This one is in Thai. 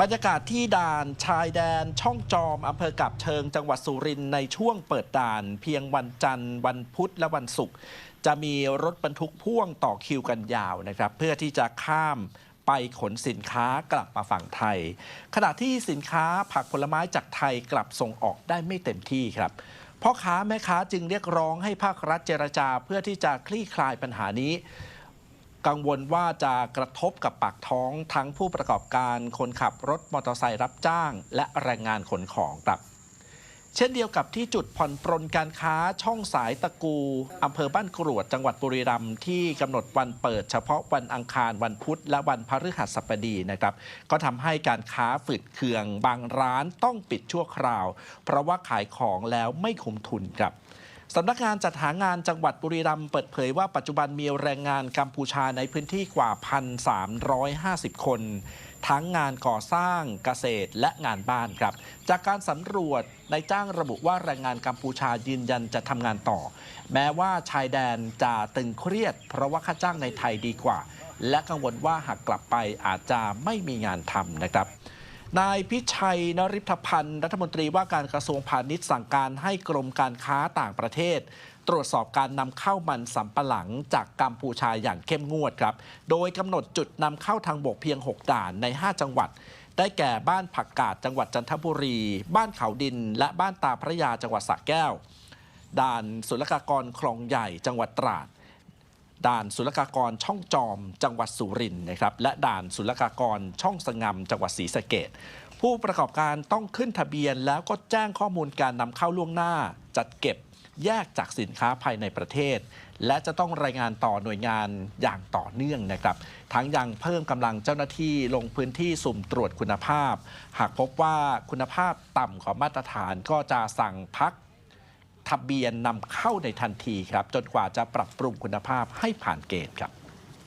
บรรยากาศที่ด่านชายแดนช่องจอมอำเภอกับเชิงจังหวัดสุรินทร์ในช่วงเปิดด่านเพียงวันจันทร์ วันพุธและวันศุกร์จะมีรถบรรทุกพ่วงต่อคิวกันยาวนะครับ เพื่อที่จะข้ามไปขนสินค้ากลับมาฝั่งไทย ขณะที่สินค้าผักผลไม้จากไทยกลับส่งออกได้ไม่เต็มที่ครับพ่อค้าแม่ค้าจึงเรียกร้องให้ภาครัฐเจรจาเพื่อที่จะคลี่คลายปัญหานี้ กังวลว่าจะกระทบกับปากท้องทั้งผู้ประกอบการคนขับรถมอเตอร์ไซค์รับจ้าง และแรงงานขนของครับ เช่นเดียวกับที่จุดผ่อนปรนการค้าช่องสายตะกูอำเภอบ้านกรวดจังหวัดบุรีรัมย์ที่กำหนดวันเปิดเฉพาะวันอังคารวันพุธ และวันพฤหัสบดีนะครับ ก็ทำให้การค้าฝืดเคือง บางร้านต้องปิดชั่วคราว เพราะว่าขายของแล้วไม่คุ้มทุนครับ สำนักงานจัดหางานจังหวัดบุรีรัมย์เปิดเผยว่าปัจจุบันมีแรงงานกัมพูชาในพื้นที่กว่า 1,350 คน ทั้งงานก่อสร้างเกษตรและงานบ้านครับ จากการสำรวจนายจ้างระบุว่าแรงงานกัมพูชายืนยันจะทำงานต่อ แม้ว่าชายแดนจะตึงเครียด เพราะว่าค่าจ้างในไทยดีกว่า และกังวลว่าหากกลับไปอาจจะไม่มีงานทำนะครับ นายพิชัยนริพพันธ์ รัฐมนตรีว่าการกระทรวงพาณิชย์สั่งการให้กรมการค้าต่างประเทศ ตรวจสอบการนำเข้ามันสำปะหลังจากกัมพูชาอย่างเข้มงวดครับ โดยกำหนดจุดนำเข้าทางบกเพียง 6 ด่านใน 5 จังหวัด ได้แก่บ้านผักกาดจังหวัดจันทบุรี บ้านเขาดิน และบ้านตาพระยาจังหวัดสระแก้ว ด่านศุลกากรคลองใหญ่จังหวัดตราด ด่านศุลกากรช่องจอมจังหวัดสุรินทร์นะครับและด่านศุลกากรช่องสงำจังหวัดศรีสะเกดผู้ประกอบการต้องขึ้นทะเบียนแล้วก็แจ้งข้อมูลการนำเข้าล่วงหน้า จัดเก็บแยกจากสินค้าภายในประเทศ และจะต้องรายงานต่อหน่วยงานอย่างต่อเนื่องนะครับ ทั้งยังเพิ่มกำลังเจ้าหน้าที่ลงพื้นที่สุ่มตรวจคุณภาพ หากพบว่าคุณภาพต่ำกว่ามาตรฐานก็จะสั่งพัก ทะเบียนนำเข้าในทันทีครับ จนกว่าจะปรับปรุงคุณภาพให้ผ่านเกณฑ์ครับ